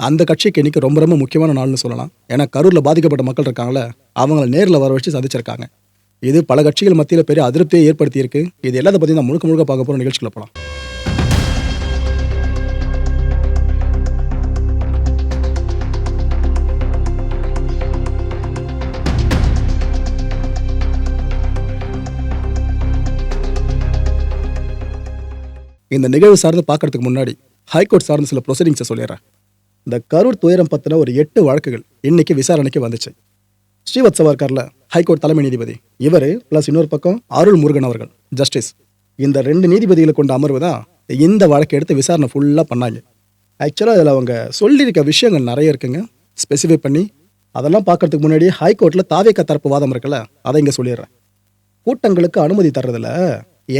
அந்த கட்சிக்கு இன்னைக்கு ரொம்ப ரொம்ப முக்கியமான நாள்னு சொல்லலாம். ஏன்னா கரூரில் பாதிக்கப்பட்ட மக்கள் இருக்காங்களே அவங்கள நேரில் வர வச்சு சந்திச்சிருக்காங்க. இது பல கட்சிகள் மத்தியில் பெரிய அதிருப்தியை ஏற்படுத்தி இருக்கு இது எல்லாத்த பற்றி நான் முழுக்க முழுக்க பார்க்க போகிற நிகழ்ச்சிகளை போகலாம் இந்த நிகழ்வு சார்ந்து பார்க்கறதுக்கு முன்னாடி ஹைகோர்ட் சார்ந்த சில ப்ரொசீடிங்ஸை சொல்லிடுறேன். இந்த கரூர் துயரம் பற்றின ஒரு எட்டு வழக்குகள் இன்னைக்கு விசாரணைக்கு வந்துச்சு. ஸ்ரீவத்சவா இருக்கார்ல ஹைகோர்ட் தலைமை நீதிபதி இவர் ப்ளஸ் இன்னொரு பக்கம் அருள் முருகன் அவர்கள் ஜஸ்டிஸ் இந்த ரெண்டு நீதிபதிகளை கொண்ட அமர்வு தான் இந்த வழக்கை எடுத்து விசாரணை ஃபுல்லாக பண்ணாங்க. ஆக்சுவலாக அதில் அவங்க சொல்லியிருக்க விஷயங்கள் நிறைய இருக்குங்க. ஸ்பெசிஃபை பண்ணி அதெல்லாம் பார்க்கறதுக்கு முன்னாடி ஹைகோர்ட்டில் தாவேக்க தரப்பு வாதம் இருக்குல்ல அதை இங்கே சொல்லிடுறேன். கூட்டங்களுக்கு அனுமதி தர்றதுல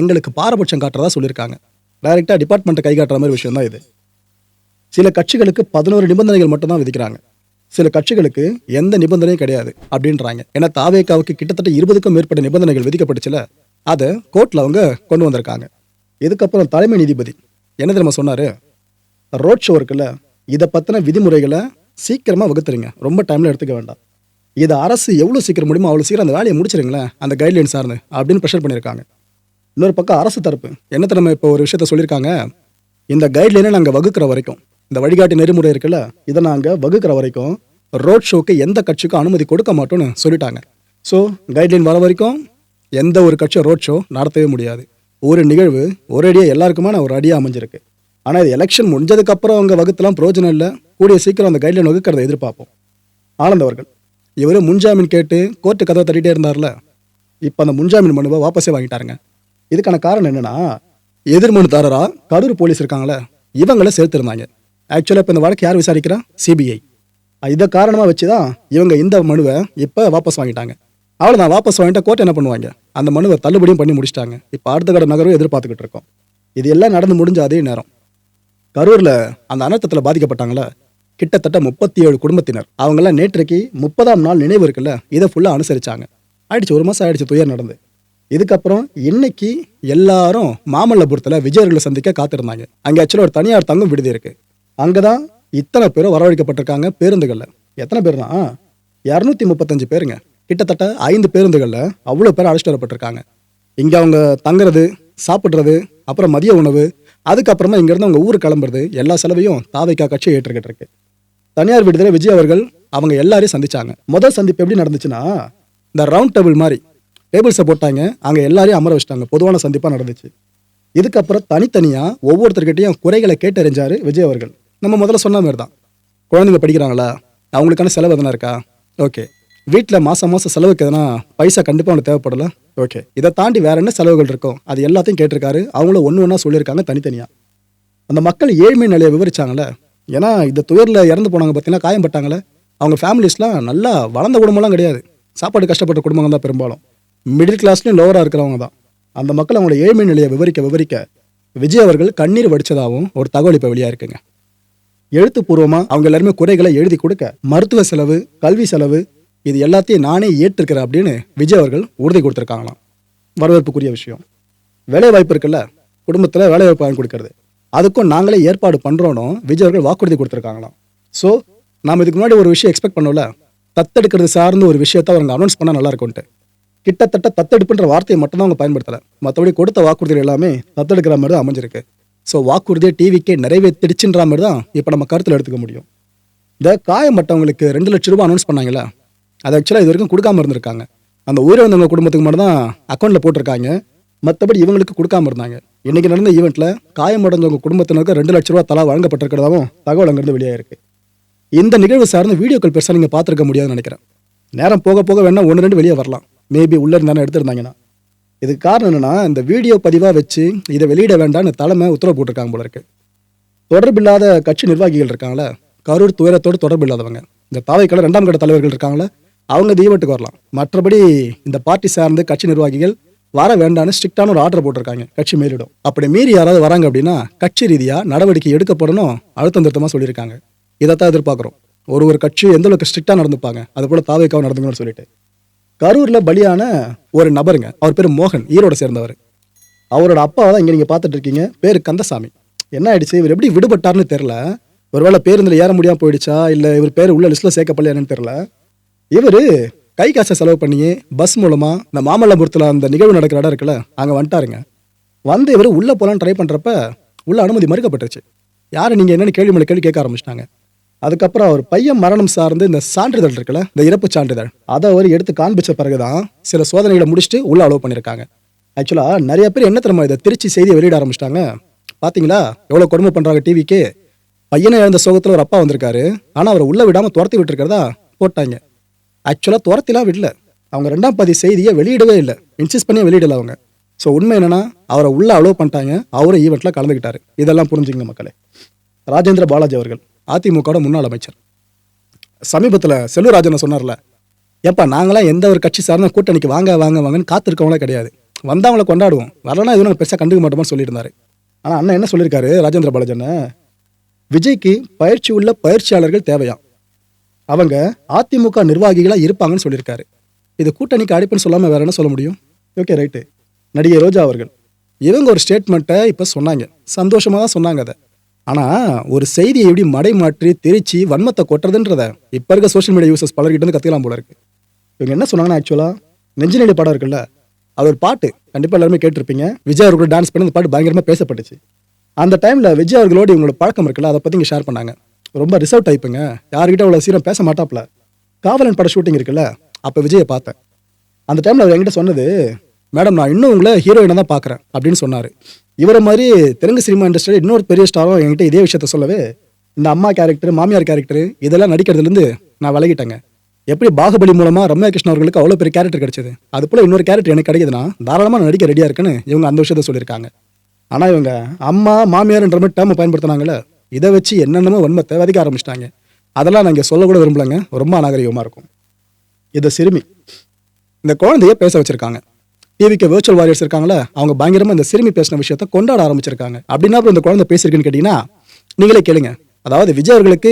எங்களுக்கு பாரபட்சம் காட்டுறதா சொல்லியிருக்காங்க. டைரெக்டாக டிபார்ட்மெண்ட்டை கை காட்டுற மாதிரி விஷயம் தான் இது. சில கட்சிகளுக்கு பதினோரு நிபந்தனைகள் மட்டும்தான் விதிக்கிறாங்க. சில கட்சிகளுக்கு எந்த நிபந்தனையும் கிடையாது அப்படின்றாங்க. ஏன்னா தாவேக்காவுக்கு கிட்டத்தட்ட இருபதுக்கும் மேற்பட்ட நிபந்தனைகள் விதிக்கப்பட்டுச்சுல அதை கோர்ட்டில் அவங்க கொண்டு வந்திருக்காங்க. இதுக்கப்புறம் தலைமை நீதிபதி என்ன தெரியுமா சொன்னார்? ரோட் ஷோ இருக்குல்ல இதை பற்றின விதிமுறைகளை சீக்கிரமாக வகுத்துருங்க. ரொம்ப டைமில் எடுத்துக்க வேண்டாம். இதை அரசு எவ்வளோ சீக்கிரம் முடியுமோ அவ்வளோ சீக்கிரம் அந்த வேலையை முடிச்சிருங்களேன் அந்த கைட்லைன் சார்ந்து அப்படின்னு ப்ரெஷர் பண்ணியிருக்காங்க. இன்னொரு பக்கம் அரசு தரப்பு என்ன தெரியுமா இப்போ ஒரு விஷயத்த சொல்லியிருக்காங்க? இந்த கைட்லைனை நாங்கள் வகுக்கிற வரைக்கும் இந்த வழிகாட்டி நெறிமுறை இருக்குல்ல இதை நாங்கள் வகுக்கிற வரைக்கும் ரோட் ஷோக்கு எந்த கட்சிக்கும் அனுமதி கொடுக்க மாட்டோம்னு சொல்லிட்டாங்க. ஸோ கைட்லைன் வர வரைக்கும் எந்த ஒரு கட்சியும் ரோட் ஷோ நடத்தவே முடியாது. ஒரு நிகழ்வு ஒரு அடியாக எல்லாருக்குமான ஒரு அடியாக அமைஞ்சிருக்கு. ஆனால் இது எலெக்ஷன் முடிஞ்சதுக்கப்புறம் அவங்க வகுத்துலாம் பிரயோஜனம் இல்லை. கூடிய சீக்கிரம் அந்த கைட்லைன் வகுக்கிறத எதிர்பார்ப்போம். ஆனந்த் அவர்கள் இவர் முன்ஜாமீன் கேட்டு கோர்ட்டு கதவை தட்டிகிட்டே இருந்தார்ல. இப்போ அந்த முன்ஜாமீன் மனுவை வாபஸே வாங்கிட்டாருங்க. இதுக்கான காரணம் என்னென்னா எதிர்மனுதாரராக கரூர் போலீஸ் இருக்காங்களே இவங்கள சேர்த்துருந்தாங்க. ஆக்சுவலாக இப்போ இந்த வழக்கு யார் விசாரிக்கிறா? சிபிஐ இதை காரணமாக வச்சு தான் இவங்க இந்த மனுவை இப்போ வாபஸ் வாங்கிட்டாங்க. அவ்வளோதான் வாபஸ் வாங்கிட்டா கோர்ட் என்ன பண்ணுவாங்க? அந்த மனுவை தள்ளுபடியும் பண்ணி முடிச்சிட்டாங்க. இப்போ அடுத்த கட நகரும் எதிர்பார்த்துக்கிட்டு இருக்கோம். இது எல்லாம் நடந்து முடிஞ்ச அதே நேரம். கரூரில் அந்த அனர்த்தத்தில் பாதிக்கப்பட்டாங்களா? கிட்டத்தட்ட முப்பத்தி ஏழு குடும்பத்தினர். அவங்கெல்லாம் நேற்றைக்கு முப்பதாம் நாள் நினைவு இருக்குல்ல? இதை ஃபுல்லாக அனுசரிச்சாங்க. ஆயிடுச்சு ஒரு மாதம் ஆயிடுச்சு துயர் நடந்து. இதுக்கப்புறம் இன்னைக்கு எல்லாரும் மாமல்லபுரத்தில் விஜயர்களை சந்திக்க காத்திருந்தாங்க. அங்கே ஆக்சுவலாக ஒரு தனியார் தங்கும் விடுதி இருக்குது அங்கே தான் இத்தனை பேரும் வரவழைக்கப்பட்டிருக்காங்க பேருந்துகளில். எத்தனை பேர்னா? இரநூத்தி முப்பத்தஞ்சு பேருங்க. கிட்டத்தட்ட ஐந்து பேருந்துகளில் அவ்வளோ பேர் அழைச்சிட்டு வரப்பட்டிருக்காங்க. இங்கே அவங்க தங்குறது சாப்பிட்றது அப்புறம் மதிய உணவு அதுக்கப்புறமா இங்கேருந்து அவங்க ஊருக்கு கிளம்புறது எல்லா செலவையும் தாவைக்கா கட்சி ஏற்றுக்கிட்டு இருக்கு. தனியார் விடுதலை விஜய் அவர்கள் அவங்க எல்லாரையும் சந்திச்சாங்க. முதல் சந்திப்பு எப்படி நடந்துச்சுன்னா இந்த ரவுண்ட் டேபிள் மாதிரி டேபிள்ஸை போட்டாங்க அங்கே எல்லாரையும் அமர வச்சிட்டாங்க. பொதுவான சந்திப்பாக நடந்துச்சு. இதுக்கப்புறம் தனித்தனியாக ஒவ்வொருத்தர்கிட்டையும் குறைகளை கேட்டறிஞ்சாரு விஜய் அவர்கள். நம்ம முதல்ல சொன்ன மாதிரி தான் குழந்தைங்க படிக்கிறாங்களா? அவங்களுக்கான செலவு எதனா இருக்கா? ஓகே. வீட்டில் மாதம் மாதம் செலவுக்கு எதனா பைசா கண்டிப்பாக அவனுக்கு தேவைப்படல? ஓகே. இதை தாண்டி வேற என்ன செலவுகள் இருக்கும் அது எல்லாத்தையும் கேட்டிருக்காரு. அவங்களும் ஒன்று ஒன்றா சொல்லியிருக்காங்க தனித்தனியாக அந்த மக்கள் ஏழ்மை நிலையை விவரிச்சாங்கல்ல? ஏன்னா இந்த துயரில் இறந்து போனாங்க பார்த்தீங்கன்னா காயம்பட்டாங்களே அவங்க ஃபேமிலிஸ்லாம் நல்லா வளர்ந்த குடும்பம்லாம் கிடையாது. சாப்பாடு கஷ்டப்பட்ட குடும்பங்கள் தான் பெரும்பாலும். மிடில் கிளாஸ்லையும் லோவராக இருக்கிறவங்க தான். அந்த மக்கள் அவங்களோட ஏழ்மை நிலையை விவரிக்க விவரிக்க விஜய் அவர்கள் கண்ணீர் வடிச்சதாகவும் ஒரு தகவல் இப்போ வெளியாக இருக்குங்க எழுத்துப்பூர்வமாக அவங்க எல்லாருமே குறைகளை எழுதி கொடுக்க மருத்துவ செலவு கல்வி செலவு இது எல்லாத்தையும் நானே ஏற்றிருக்கிறேன் அப்படின்னு விஜய் அவர்கள் உறுதி கொடுத்துருக்காங்களாம். வரவேற்புக்குரிய விஷயம். வேலை வாய்ப்பு இருக்குல்ல குடும்பத்தில் வேலை வாய்ப்பு வாங்கி கொடுக்கறது. அதுக்கும் நாங்களே ஏற்பாடு பண்ணுறோன்னு விஜய் அவர்கள் வாக்குறுதி கொடுத்துருக்காங்களாம். ஸோ நாம் இதுக்கு முன்னாடி ஒரு விஷயம் எக்ஸ்பெக்ட் பண்ணோம்ல தத்தெடுக்கிறது சார்ந்த ஒரு விஷயத்தை அவங்க அனௌன்ஸ் பண்ணால் நல்லா இருக்கும்ட்டு கிட்டத்தட்ட தத்தெடுப்புன்ற வார்த்தையை மட்டும்தான் அவங்க பயன்படுத்தலை. மற்றபடி கொடுத்த வாக்குறுதிகள் எல்லாமே தத்தெடுக்கிற மாதிரி தான் அமைஞ்சிருக்கு. ஸோ வாக்குறுதியை டிவிக்கே நிறைவேற்றிடுச்சுன்ற மாதிரி தான் இப்போ நம்ம கருத்தில் எடுத்துக்க முடியும். இந்த காயம்பட்டவங்களுக்கு ரெண்டு லட்ச ரூபா அனௌன்ஸ் பண்ணாங்களா அது ஆக்சுவலாக இது வரைக்கும் கொடுக்காம இருந்திருக்காங்க. அந்த உயிரிழந்தவங்க குடும்பத்துக்கு மட்டும் தான் அக்கௌண்ட்டில் போட்டிருக்காங்க. மற்றபடி இவங்களுக்கு கொடுக்காம இருந்தாங்க. இன்றைக்கி நடந்த ஈவெண்ட்டில் காயமடைந்தவங்க குடும்பத்தினருக்கு ரெண்டு லட்ச ரூபா தலா வழங்கப்பட்டிருக்கிறதாவும் தகவல் அங்கேருந்து வெளியாகிருக்கு இந்த நிகழ்வு சார்ந்த வீடியோக்கள் பெருசாக நீங்கள் பார்த்துருக்க முடியாதுன்னு நினைக்கிறேன். நேரம் போக போக வேணால் ஒன்று ரெண்டு வெளியே வரலாம். மேபி உள்ளே இருந்தாலும் எடுத்திருந்தாங்கன்னா. இதுக்கு காரணம் என்னென்னா இந்த வீடியோ பதிவாக வச்சு இதை வெளியிட வேண்டாம்னு தலைமை உத்தரவு போட்டிருக்காங்க போல இருக்கு. தொடர்பில்லாத கட்சி நிர்வாகிகள் இருக்காங்களே கரூர் துயரத்தோடு தொடர்பு இல்லாதவங்க இந்த தாவைக்கால ரெண்டாம் கட்ட தலைவர்கள் இருக்காங்களே அவங்க தீவட்டுக்கு வரலாம். மற்றபடி இந்த பார்ட்டி சார்ந்து கட்சி நிர்வாகிகள் வர வேண்டாம்னு ஸ்ட்ரிக்டான ஒரு ஆர்டர் போட்டிருக்காங்க கட்சி மேலிடும். அப்படி மீறி யாராவது வராங்க அப்படின்னா கட்சி ரீதியாக நடவடிக்கை எடுக்கப்படணும் அழுத்தம் திருத்தமாக சொல்லியிருக்காங்க. இதைத்தான் எதிர்பார்க்குறோம். ஒரு ஒரு கட்சி எந்த அளவுக்கு ஸ்ட்ரிக்டாக நடந்துப்பாங்க அது போல தாவேக்காவும் நடந்துங்கன்னு சொல்லிட்டு. கரூரில் பலியான ஒரு நபருங்க. அவர் பேர் மோகன் ஈரோட சேர்ந்தவர். அவரோட அப்பாவை தான் இங்கே நீங்கள் பார்த்துட்டு இருக்கீங்க. பேர் கந்தசாமி. என்ன ஆயிடுச்சு? இவர் எப்படி விடுபட்டார்னு தெரில ஒருவேளை பேருந்தில் ஏற முடியாமல் போயிடுச்சா? இல்லை இவர் பேர் உள்ள லிஸ்ட்டில் சேர்க்கப்படலையானு தெரில இவர் கை காசை செலவு பண்ணி பஸ் மூலமாக இந்த மாமல்லபுரத்தில் அந்த நிகழ்வு நடக்கிற இடம் இருக்குல்ல அங்கே வந்துட்டாருங்க. வந்து இவர் உள்ளே போகலான்னு ட்ரை பண்ணுறப்ப உள்ள அனுமதி மறுக்கப்பட்டுருச்சு. யார் நீங்கள் என்னென்னு கேள்வி மேலே கேள்வி கேட்க ஆரம்பிச்சிட்டாங்க. அதுக்கப்புறம் அவர் பையன் மரணம் சார்ந்து இந்த சான்றிதழ் இருக்குல்ல இந்த இறப்பு சான்றிதழ் அதை அவர் எடுத்து காண்பிச்ச பிறகுதான் சில சோதனைகளை முடிச்சுட்டு உள்ள அலோவ் பண்ணியிருக்காங்க. ஆக்சுவலாக நிறைய பேர் என்ன தெரியுமா இதை திருச்சி செய்தியை வெளியிட ஆரம்பிச்சிட்டாங்க? பார்த்தீங்களா எவ்வளோ கொடுமை பண்ணுறாங்க டிவிக்கு பையனை இழந்த சோகத்தில் ஒரு அப்பா வந்திருக்காரு. ஆனால் அவரை உள்ளே விடாமல் துரத்தி விட்டுருக்கிறதா போட்டாங்க. ஆக்சுவலாக துரத்திலாம் விடல. அவங்க ரெண்டாம் பாதி செய்தியை வெளியிடவே இல்லை. இன்சிஸ்ட் பண்ணி வெளியிடல அவங்க. ஸோ உண்மை என்னன்னா அவரை உள்ளே அலோவ் பண்ணிட்டாங்க. அவரும் ஈவெண்ட்டில் கலந்துக்கிட்டாரு. இதெல்லாம் புரிஞ்சுங்க மக்களே. ராஜேந்திர பாலாஜி அவர்கள். அதிமுகவோட முன்னாள் அமைச்சர். சமீபத்தில் செல்லூராஜன் சொன்னார்ல ஏப்பா நாங்களாம் எந்த ஒரு கட்சி சார்ந்த கூட்டணிக்கு வாங்க வாங்க வாங்கன்னு காத்திருக்கவங்களே கிடையாது. வந்தவங்கள கொண்டாடுவோம். வரலன்னா எதுவும் நாங்கள் பெருசாக கண்டுக்க மாட்டோம்னு சொல்லியிருந்தாரு. ஆனால் அண்ணன் என்ன சொல்லியிருக்காரு ராஜேந்திர பாலாஜன் விஜய்க்கு பயிற்சி உள்ள பயிற்சியாளர்கள் தேவையாம் அவங்க அதிமுக நிர்வாகிகளாக இருப்பாங்கன்னு சொல்லியிருக்காரு. இது கூட்டணிக்கு அடிப்புன்னு சொல்லாமல் வேற என்ன சொல்ல முடியும்? Okay right. நடிகை ரோஜா அவர்கள் இவங்க ஒரு ஸ்டேட்மெண்ட்டை இப்போ சொன்னாங்க. சந்தோஷமாக தான் சொன்னாங்க அதை. ஆனால் ஒரு செய்தியை எப்படி மடை மாற்றி திரிச்சு வன்மத்தை கொட்டுறதுன்றத இப்போ இருக்க சோஷியல் மீடியா யூசர்ஸ் பலர்கிட்ட இருந்து கற்றுக்கலாம் போல இருக்கு. இவங்க என்ன சொன்னாங்கன்னா ஆக்சுவலாக நெஞ்சினடி படம் இருக்குல்ல அது ஒரு பாட்டு கண்டிப்பாக எல்லாருமே கேட்டிருப்பீங்க. விஜய் அவர்கள் டான்ஸ் பண்ணி அந்த பாட்டு பயங்கரமாக பேசப்பட்டுச்சு. அந்த டைமில் விஜய் அவர்களோடு இவங்களோட பழக்கம் இருக்குல்ல அதை பற்றி இங்கே ஷேர் பண்ணாங்க. ரொம்ப ரிசர்வ் டைப்புங்க யார்கிட்ட அவ்வளோ சீரம் பேச மாட்டாப்ல. காவலன் பட ஷூட்டிங் இருக்குல்ல அப்போ விஜயை பார்த்தேன். அந்த டைமில் அவர் என்கிட்ட சொன்னது மேடம் நான் இன்னும் உங்களை ஹீரோயினை தான் பார்க்குறேன் அப்படின்னு சொன்னார். இவரை மாதிரி தெலுங்கு சினிமா இண்டஸ்ட்ரியில் இன்னொரு பெரிய ஸ்டாரும் என்கிட்ட இதே விஷயத்த சொல்லவே இந்த அம்மா கேரக்டர் மாமியார் கேரக்டர் இதெல்லாம் நடிக்கிறதுலேருந்து நான் விலகிட்டேங்க. எப்படி பாகுபலி மூலமாக ரம்யா கிருஷ்ணன் அவர்களுக்கு அவ்வளோ பெரிய கேரக்டர் கிடைச்சது? அது போல் இன்னொரு கேரக்டர் எனக்கு கிடைக்குதுன்னா தாராளமாக நடிக்க ரெடியாக இருக்குன்னு இவங்க அந்த விஷயத்த சொல்லியிருக்காங்க. ஆனால் இவங்க அம்மா மாமியார்ன்ற மாதிரி டேர்மை பயன்படுத்தினாங்களே இதை வச்சு என்னென்னமோ உண்மத்தை விதைக்க ஆரம்பிச்சிட்டாங்க. அதெல்லாம் நான் இங்கே சொல்லக்கூட விரும்பலைங்க. ரொம்ப அநாகரிகமாக இருக்கும். இது சிறுமி. இந்த குழந்தைய பேச வச்சுருக்காங்க. டிவிக்கு virtual வாரியர்ஸ் இருக்காங்களே அவங்க பயங்கரமா இந்த சிறுமி பேசின விஷயத்த கொண்டாட ஆரம்பிச்சிருக்காங்க. அப்படின்னா அப்புறம் இந்த குழந்தை பேசியிருக்குன்னு கேட்டீங்கன்னா நீங்களே கேளுங்க. அதாவது விஜய் அவர்களுக்கு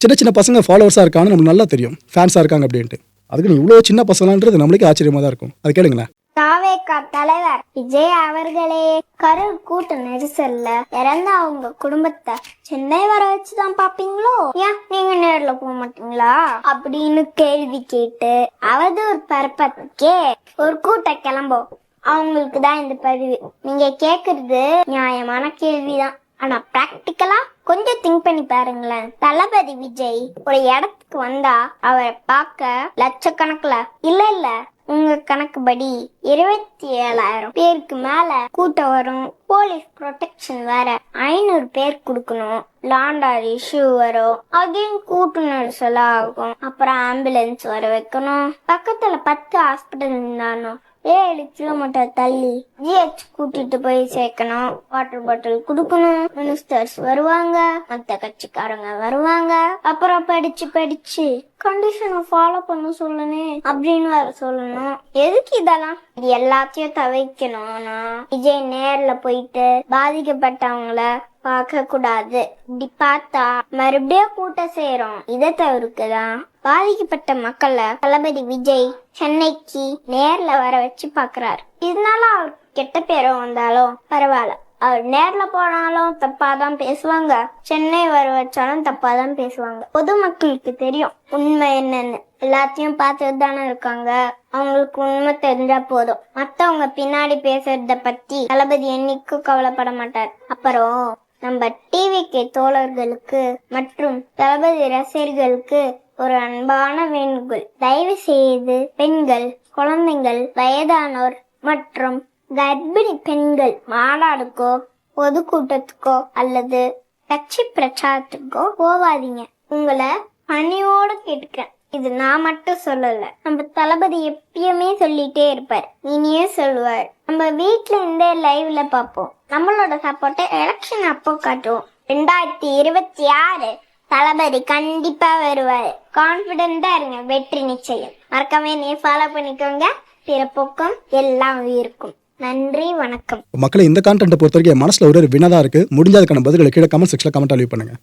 சின்ன சின்ன பசங்க ஃபாலோவர்ஸாக இருக்காங்கன்னு நமக்கு நல்லா தெரியும். ஃபேன்ஸாக இருக்காங்க அப்படின்ட்டு. அதுக்கு நீ இவ்வளோ சின்ன பசங்களான்றது நம்மளுக்கே ஆச்சரியமா தான் இருக்கும். அது கேளுங்களேன். தாவேகா தலைவர் விஜய் அவர்களே கரூர் கூட்ட நெரிசல்ல இறந்த அவங்க குடும்பத்தை சென்னை வர வச்சுதான் பாப்பீங்களோ? ஏன் நீங்க நேர்ல போக மாட்டீங்களா? அப்படின்னு கேள்வி கேட்டு அவதூர் பரப்பத்துக்கே ஒரு கூட்டம் கிளம்போம். அவங்களுக்கு தான் இந்த பதிவு. நீங்க கேக்குறது நியாயமான கேள்விதான். ஆனா பிராக்டிக்கலா கொஞ்சம் திங்க் பண்ணி பாருங்களேன். தளபதி விஜய் ஒரு இடத்துக்கு வந்தா அவரை பார்க்க லட்சக்கணக்கில் இல்ல இல்ல உங்க கணக்குப்படி இருபத்தி ஏழாயிரம் பேருக்கு மேல கூட்டம் வரும். போலீஸ் ப்ரொடெக்ஷன் வேற ஐநூறு பேர் கொடுக்கணும். லாண்டார் இஷ்யூ வரும். அதையும் கூட்டு சொல்ல ஆகும் அப்புறம் ஆம்புலன்ஸ் வர வைக்கணும். பக்கத்துல பத்து ஹாஸ்பிட்டல் இருந்தாலும் ஏழு கிலோமீட்டர் தள்ளி? ஜிஹெச் கூட்டிட்டு போய் சேர்க்கணும். வாட்டர் பாட்டில் கொடுக்கணும். மினிஸ்டர்ஸ் வருவாங்க. மத்த கட்சிக்காரங்க வருவாங்க. அப்புறம் படிச்சு படிச்சு. கண்டிஷனை ஃபாலோ பண்ண சொல்லணும் அப்படின்னு வேற சொல்லணும். எதுக்கு இதெல்லாம்? இது எல்லாத்தையும் தவிர்க்கணும்னா விஜய் நேர்ல போயிட்டு பாதிக்கப்பட்டவங்கள பார்க்க கூடாது இப்படி பார்த்தா மறுபடியும் கூட்டம் சேரும். இதை தவிர்க்குதான் பாதிக்கப்பட்ட மக்களை தளபதி விஜய் சென்னைக்கு நேர்ல வர வச்சு பாக்குறாரு இதனால அவர் கெட்ட பேரும் வந்தாலும் பரவாயில்ல. அவர் நேர்ல போனாலும் தப்பாதான் பேசுவாங்க. சென்னை வர வச்சாலும் தப்பாதான் பேசுவாங்க. பொதுமக்களுக்கு தெரியும் உண்மை என்னன்னு. எல்லாத்தையும் பார்த்துட்டு தானே இருக்காங்க. அவங்களுக்கு உண்மை தெரிஞ்சா போதும். மத்தவங்க பின்னாடி பேசுறத பத்தி தளபதி என்னைக்கும் கவலைப்பட மாட்டார். அப்புறம் நம்ம டிவிக்கு தோழர்களுக்கு மற்றும் தளபதி ரசிகர்களுக்கு ஒரு அன்பான வேண்டுகோள். தயவு செய்து பெண்கள் குழந்தைகள் வயதானோர் மற்றும் கர்ப்பிணி பெண்கள் மாநாடுக்கோ பொதுக்கூட்டத்துக்கோ அல்லது கட்சி பிரச்சாரத்துக்கோ போவாதீங்க உங்களை பணியோட கேட்டுக்கிறேன். இது நான் மட்டும் சொல்லல. நம்ம தளபதி எப்பயுமே சொல்லிட்டே இருப்பார். இனியே சொல்லுவார். நம்ம வீட்ல இருந்தே லைவ்ல பார்ப்போம் நம்மளோட சப்போர்ட்டை எலெக்ஷன் அப்போ காட்டுவோம். ரெண்டாயிரத்தி இருபத்தி ஆறு தளபதி கண்டிப்பா வருவாரு. கான்பிடண்டா இருங்க வெற்றி நிச்சயம். மறக்காம நீ ஃபாலோ பண்ணிக்கோங்க. பிறப்புக்கும் எல்லாம் உயிருக்கும். நன்றி வணக்கம். மக்களை இந்த கான்டென்ட்டை பொறுத்த வரைக்கும் என் மனசில் ஒரு வினதா இருக்கு. முடிஞ்சதுக்கான பதில்களை கீழே கமெண்ட் செக்ஷனில் கமெண்ட் லீவ் பண்ணுங்க.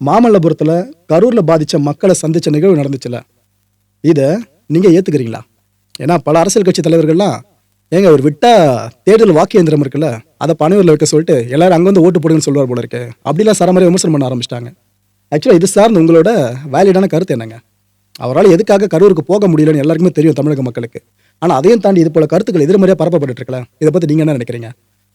மாமல்லபுரத்தில் கரூரில் பாதித்த மக்களை சந்தித்த நிகழ்வு நடந்துச்சுல. இதை நீங்கள் ஏற்றுக்கிறீங்களா ஏன்னா பல அரசியல் கட்சி தலைவர்கள்லாம் ஏங்க அவர் விட்டா தேர்தல் வாக்கு இயந்திரம் இருக்குல்ல அதை பனையூரில் வைக்க சொல்லிட்டு எல்லாரும் அங்கே வந்து ஓட்டு போடுங்கன்னு சொல்லுவார் போல இருக்கு. அப்படிலாம் சரமாரி விமர்சனம் பண்ண ஆரம்பிச்சிட்டாங்க. ஆக்சுவலாக இது சார்ந்து உங்களோட வேலிடான கருத்து என்னங்க? அவரால் எதுக்காக கரூருக்கு போக முடியலன்னு எல்லாருக்குமே தெரியும் தமிழக மக்களுக்கு. ஆனால் அதையும் தாண்டி இது போல கருத்துக்கள் எதிர்மறையாக பரப்பப்பட்டிருக்கலாம் இதை பற்றி நீங்கள் என்ன நினைக்கிறீங்க?